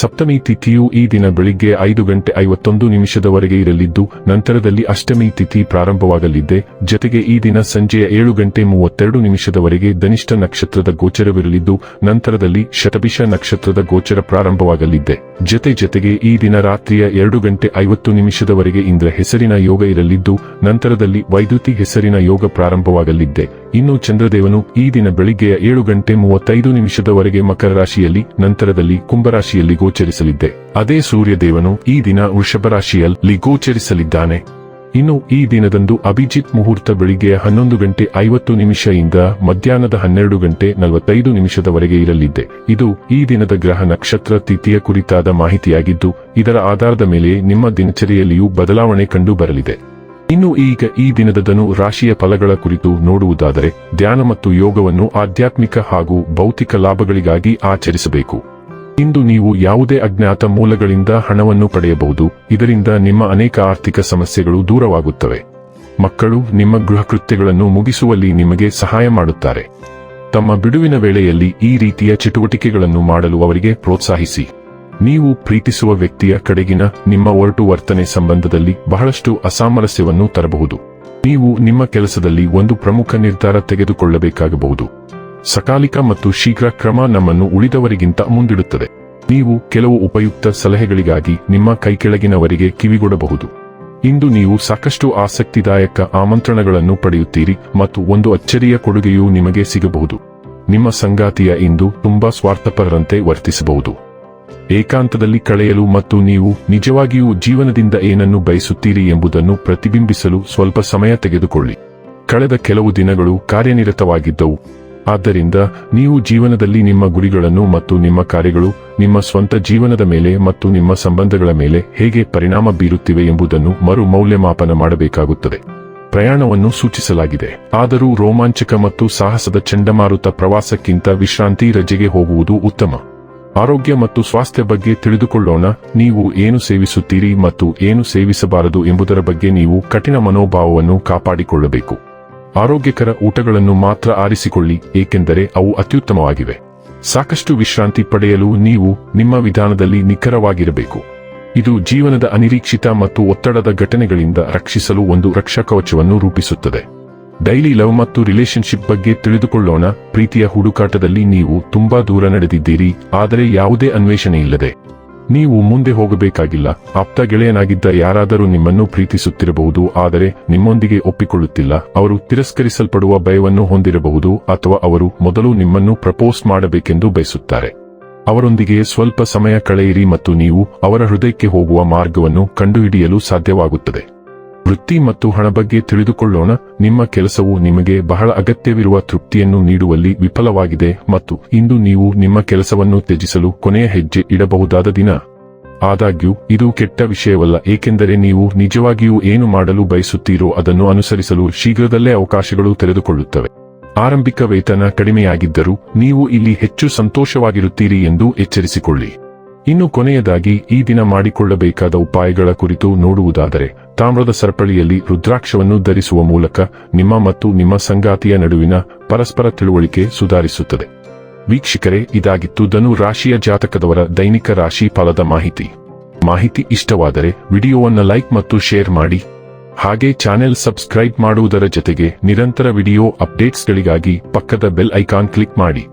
ಸಪ್ತಮಿ ತಿಥಿಯು ಈ ದಿನ ಬೆಳಿಗ್ಗೆ ಐದು ಗಂಟೆ ಐವತ್ತೊಂದು ನಿಮಿಷದವರೆಗೆ ಇರಲಿದ್ದು, ನಂತರದಲ್ಲಿ ಅಷ್ಟಮಿ ತಿಥಿ ಪ್ರಾರಂಭವಾಗಲಿದೆ. ಜತೆಗೆ ಈ ದಿನ ಸಂಜೆಯ ಏಳು ಗಂಟೆ ಮೂವತ್ತೆರಡು ನಿಮಿಷದವರೆಗೆ ಧನಿಷ್ಠ ನಕ್ಷತ್ರದ ಗೋಚರವಿರಲಿದ್ದು, ನಂತರದಲ್ಲಿ ಶತಭಿಷ ನಕ್ಷತ್ರದ ಗೋಚರ ಪ್ರಾರಂಭವಾಗಲಿದೆ. ಜತೆ ಜತೆಗೆ ಈ ದಿನ ರಾತ್ರಿಯ ಎರಡು ಗಂಟೆ ಐವತ್ತು ನಿಮಿಷದವರೆಗೆ ಇಂದ್ರ ಹೆಸರಿನ ಯೋಗ ಇರಲಿದ್ದು, ನಂತರದಲ್ಲಿ ವೈದ್ಯುತಿ ಹೆಸರಿನ ಯೋಗ ಪ್ರಾರಂಭವಾಗಲಿದೆ. ಇನ್ನು ಚಂದ್ರದೇವನು ಈ ದಿನ ಬೆಳಿಗ್ಗೆಯ ಏಳು ಗಂಟೆ ಮೂವತ್ತೈದು ನಿಮಿಷದವರೆಗೆ ಮಕರ ರಾಶಿಯಲ್ಲಿ, ನಂತರದಲ್ಲಿ ಕುಂಭರಾಶಿಯಲ್ಲಿ ಗೋಚರಿಸಲಿದೆ ಅದೇ ಸೂರ್ಯದೇವನು ಈ ದಿನ ವೃಷಭ ರಾಶಿಯಲ್ಲಿ ಗೋಚರಿಸಲಿದ್ದಾನೆ. ಇನ್ನು ಈ ದಿನದಂದು ಅಭಿಜಿತ್ ಮುಹೂರ್ತ ಬೆಳಿಗ್ಗೆ ಹನ್ನೊಂದು ಗಂಟೆ ಐವತ್ತು ನಿಮಿಷದಿಂದ ಮಧ್ಯಾಹ್ನದ ಹನ್ನೆರಡು ಗಂಟೆ ನಲವತ್ತೈದು ನಿಮಿಷದವರೆಗೆ ಇರಲಿದ್ದೆ. ಇದು ಈ ದಿನದ ಗ್ರಹ ನಕ್ಷತ್ರ ತಿಥಿಯ ಕುರಿತಾದ ಮಾಹಿತಿಯಾಗಿದ್ದು, ಇದರ ಆಧಾರದ ಮೇಲೆ ನಿಮ್ಮ ದಿನಚರಿಯಲ್ಲಿಯೂ ಬದಲಾವಣೆ ಕಂಡು ಬರಲಿದೆ. ಇನ್ನು ಈಗ ಈ ದಿನದ ಧನು ರಾಶಿಯ ಫಲಗಳ ಕುರಿತು ನೋಡುವುದಾದರೆ, ಧ್ಯಾನ ಮತ್ತು ಯೋಗವನ್ನು ಆಧ್ಯಾತ್ಮಿಕ ಹಾಗೂ ಭೌತಿಕ ಲಾಭಗಳಿಗಾಗಿ ಆಚರಿಸಬೇಕು. ಇಂದು ನೀವು ಯಾವುದೇ ಅಜ್ಞಾತ ಮೂಲಗಳಿಂದ ಹಣವನ್ನು ಪಡೆಯಬಹುದು. ಇದರಿಂದ ನಿಮ್ಮ ಅನೇಕ ಆರ್ಥಿಕ ಸಮಸ್ಯೆಗಳು ದೂರವಾಗುತ್ತವೆ. ಮಕ್ಕಳು ನಿಮ್ಮ ಗೃಹ ಕೃತ್ಯಗಳನ್ನು ಮುಗಿಸುವಲ್ಲಿ ನಿಮಗೆ ಸಹಾಯ ಮಾಡುತ್ತಾರೆ. ತಮ್ಮ ಬಿಡುವಿನ ವೇಳೆಯಲ್ಲಿ ಈ ರೀತಿಯ ಚಟುವಟಿಕೆಗಳನ್ನು ಮಾಡಲು ಅವರಿಗೆ ಪ್ರೋತ್ಸಾಹಿಸಿ. ನೀವು ಪ್ರೀತಿಸುವ ವ್ಯಕ್ತಿಯ ಕಡೆಗಿನ ನಿಮ್ಮ ಒರಟು ವರ್ತನೆ ಸಂಬಂಧದಲ್ಲಿ ಬಹಳಷ್ಟು ಅಸಾಮರಸ್ಯವನ್ನು ತರಬಹುದು. ನೀವು ನಿಮ್ಮ ಕೆಲಸದಲ್ಲಿ ಒಂದು ಪ್ರಮುಖ ನಿರ್ಧಾರ ತೆಗೆದುಕೊಳ್ಳಬೇಕಾಗಬಹುದು. ಸಕಾಲಿಕ ಮತ್ತು ಶೀಘ್ರ ಕ್ರಮ ನಮ್ಮನ್ನು ಉಳಿದವರಿಗಿಂತ ಮುಂದಿಡುತ್ತದೆ. ನೀವು ಕೆಲವು ಉಪಯುಕ್ತ ಸಲಹೆಗಳಿಗಾಗಿ ನಿಮ್ಮ ಕೈಕೆಳಗಿನವರಿಗೆ ಕಿವಿಗೊಡಬಹುದು. ಇಂದು ನೀವು ಸಾಕಷ್ಟು ಆಸಕ್ತಿದಾಯಕ ಆಮಂತ್ರಣಗಳನ್ನು ಪಡೆಯುತ್ತೀರಿ ಮತ್ತು ಒಂದು ಅಚ್ಚರಿಯ ಕೊಡುಗೆಯೂ ನಿಮಗೆ ಸಿಗಬಹುದು. ನಿಮ್ಮ ಸಂಗಾತಿಯ ಇಂದು ತುಂಬಾ ಸ್ವಾರ್ಥಪರರಂತೆ ವರ್ತಿಸಬಹುದು. ಏಕಾಂತದಲ್ಲಿ ಕಳೆಯಲು ಮತ್ತು ನೀವು ನಿಜವಾಗಿಯೂ ಜೀವನದಿಂದ ಏನನ್ನು ಬಯಸುತ್ತೀರಿ ಎಂಬುದನ್ನು ಪ್ರತಿಬಿಂಬಿಸಲು ಸ್ವಲ್ಪ ಸಮಯ ತೆಗೆದುಕೊಳ್ಳಿ. ಕಳೆದ ಕೆಲವು ದಿನಗಳು ಕಾರ್ಯನಿರತವಾಗಿದ್ದವು. ಆದ್ದರಿಂದ ನೀವು ಜೀವನದಲ್ಲಿ ನಿಮ್ಮ ಗುರಿಗಳನ್ನು ಮತ್ತು ನಿಮ್ಮ ಕಾರ್ಯಗಳು, ನಿಮ್ಮ ಸ್ವಂತ ಜೀವನದ ಮೇಲೆ ಮತ್ತು ನಿಮ್ಮ ಸಂಬಂಧಗಳ ಮೇಲೆ ಹೇಗೆ ಪರಿಣಾಮ ಬೀರುತ್ತಿವೆ ಎಂಬುದನ್ನು ಮರು ಮೌಲ್ಯಮಾಪನ ಮಾಡಬೇಕಾಗುತ್ತದೆ. ಪ್ರಯಾಣವನ್ನು ಸೂಚಿಸಲಾಗಿದೆ. ಆದರೂ ರೋಮಾಂಚಕ ಮತ್ತು ಸಾಹಸದ ಚಂಡಮಾರುತ ಪ್ರವಾಸಕ್ಕಿಂತ ವಿಶ್ರಾಂತಿ ರಜೆಗೆ ಹೋಗುವುದು ಉತ್ತಮ. ಆರೋಗ್ಯ ಮತ್ತು ಸ್ವಾಸ್ಥ್ಯ ಬಗ್ಗೆ ತಿಳಿದುಕೊಳ್ಳೋಣ. ನೀವು ಏನು ಸೇವಿಸುತ್ತೀರಿ ಮತ್ತು ಏನು ಸೇವಿಸಬಾರದು ಎಂಬುದರ ಬಗ್ಗೆ ನೀವು ಕಠಿಣ ಮನೋಭಾವವನ್ನು ಕಾಪಾಡಿಕೊಳ್ಳಬೇಕು. ಆರೋಗ್ಯಕರ ಊಟಗಳನ್ನು ಮಾತ್ರ ಆರಿಸಿಕೊಳ್ಳಿ, ಏಕೆಂದರೆ ಅವು ಅತ್ಯುತ್ತಮವಾಗಿವೆ. ಸಾಕಷ್ಟು ವಿಶ್ರಾಂತಿ ಪಡೆಯಲು ನೀವು ನಿಮ್ಮ ವಿಧಾನದಲ್ಲಿ ನಿಖರವಾಗಿರಬೇಕು. ಇದು ಜೀವನದ ಅನಿರೀಕ್ಷಿತ ಮತ್ತು ಒತ್ತಡದ ಘಟನೆಗಳಿಂದ ರಕ್ಷಿಸಲು ಒಂದು ರಕ್ಷಕವಚವನ್ನು ರೂಪಿಸುತ್ತದೆ. ಡೈಲಿ ಲವ್ ಮತ್ತು ರಿಲೇಶನ್ಶಿಪ್ ಬಗ್ಗೆ ತಿಳಿದುಕೊಳ್ಳೋಣ, ಪ್ರೀತಿಯ ಹುಡುಕಾಟದಲ್ಲಿ ನೀವು ತುಂಬಾ ದೂರ ನಡೆದಿದ್ದೀರಿ, ಆದರೆ ಯಾವುದೇ ಅನ್ವೇಷಣೆ ಇಲ್ಲದೆ ನೀವು ಮುಂದೆ ಹೋಗಬೇಕಾಗಿಲ್ಲ. ಆಪ್ತ ಗೆಳೆಯನಾಗಿದ್ದ ಯಾರಾದರೂ ನಿಮ್ಮನ್ನು ಪ್ರೀತಿಸುತ್ತಿರಬಹುದು, ಆದರೆ ನಿಮ್ಮೊಂದಿಗೆ ಒಪ್ಪಿಕೊಳ್ಳುತ್ತಿಲ್ಲ. ಅವರು ತಿರಸ್ಕರಿಸಲ್ಪಡುವ ಭಯವನ್ನು ಹೊಂದಿರಬಹುದು, ಅಥವಾ ಅವರು ಮೊದಲು ನಿಮ್ಮನ್ನು ಪ್ರಪೋಸ್ ಮಾಡಬೇಕೆಂದು ಬಯಸುತ್ತಾರೆ. ಅವರೊಂದಿಗೆ ಸ್ವಲ್ಪ ಸಮಯ ಕಳೆಯಿರಿ ಮತ್ತು ನೀವು ಅವರ ಹೃದಯಕ್ಕೆ ಹೋಗುವ ಮಾರ್ಗವನ್ನು ಕಂಡುಹಿಡಿಯಲು ಸಾಧ್ಯವಾಗುತ್ತದೆ. ವೃತ್ತಿ ಮತ್ತು ಹಣ ಬಗ್ಗೆ ತಿಳಿದುಕೊಳ್ಳೋಣ. ನಿಮ್ಮ ಕೆಲಸವು ನಿಮಗೆ ಬಹಳ ಅಗತ್ಯವಿರುವ ತೃಪ್ತಿಯನ್ನು ನೀಡುವಲ್ಲಿ ವಿಫಲವಾಗಿದೆ ಮತ್ತು ಇಂದು ನೀವು ನಿಮ್ಮ ಕೆಲಸವನ್ನು ತ್ಯಜಿಸಲು ಕೊನೆಯ ಹೆಜ್ಜೆ ಇಡಬಹುದಾದ ದಿನ. ಆದಾಗ್ಯೂ, ಇದು ಕೆಟ್ಟ ವಿಷಯವಲ್ಲ, ಏಕೆಂದರೆ ನೀವು ನಿಜವಾಗಿಯೂ ಏನು ಮಾಡಲು ಬಯಸುತ್ತೀರೋ ಅದನ್ನು ಅನುಸರಿಸಲು ಶೀಘ್ರದಲ್ಲೇ ಅವಕಾಶಗಳು ತೆರೆದುಕೊಳ್ಳುತ್ತವೆ. ಆರಂಭಿಕ ವೇತನ ಕಡಿಮೆಯಾಗಿದ್ದರೂ, ನೀವು ಇಲ್ಲಿ ಹೆಚ್ಚು ಸಂತೋಷವಾಗಿರುತ್ತೀರಿ ಎಂದು ಎಚ್ಚರಿಸಿಕೊಳ್ಳಿ. ಇನ್ನು ಕೊನೆಯದಾಗಿ, ಈ ದಿನ ಮಾಡಿಕೊಳ್ಳಬೇಕಾದ ಉಪಾಯಗಳ ಕುರಿತು ನೋಡುವುದಾದರೆ ತಾಮ್ರದ ಸರಪಳಿಯಲ್ಲಿ ರುದ್ರಾಕ್ಷವನ್ನು ಧರಿಸುವ ಮೂಲಕ ನಿಮ್ಮ ಮತ್ತು ನಿಮ್ಮ ಸಂಗಾತಿಯ ನಡುವಿನ ಪರಸ್ಪರ ತಿಳುವಳಿಕೆ ಸುಧಾರಿಸುತ್ತದೆ. ವೀಕ್ಷಕರೇ, ಇದಾಗಿತ್ತು ಧನು ರಾಶಿಯ ಜಾತಕದವರ ದೈನಿಕ ರಾಶಿ ಫಲದ ಮಾಹಿತಿ. ಮಾಹಿತಿ ಇಷ್ಟವಾದರೆ ವಿಡಿಯೋವನ್ನು ಲೈಕ್ ಮತ್ತು ಶೇರ್ ಮಾಡಿ. ಹಾಗೆ ಚಾನೆಲ್ ಸಬ್ಸ್ಕ್ರೈಬ್ ಮಾಡುವುದರ ಜೊತೆಗೆ ನಿರಂತರ ವಿಡಿಯೋ ಅಪ್ಡೇಟ್ಸ್ಗಳಿಗಾಗಿ ಪಕ್ಕದ ಬೆಲ್ ಐಕಾನ್ ಕ್ಲಿಕ್ ಮಾಡಿ.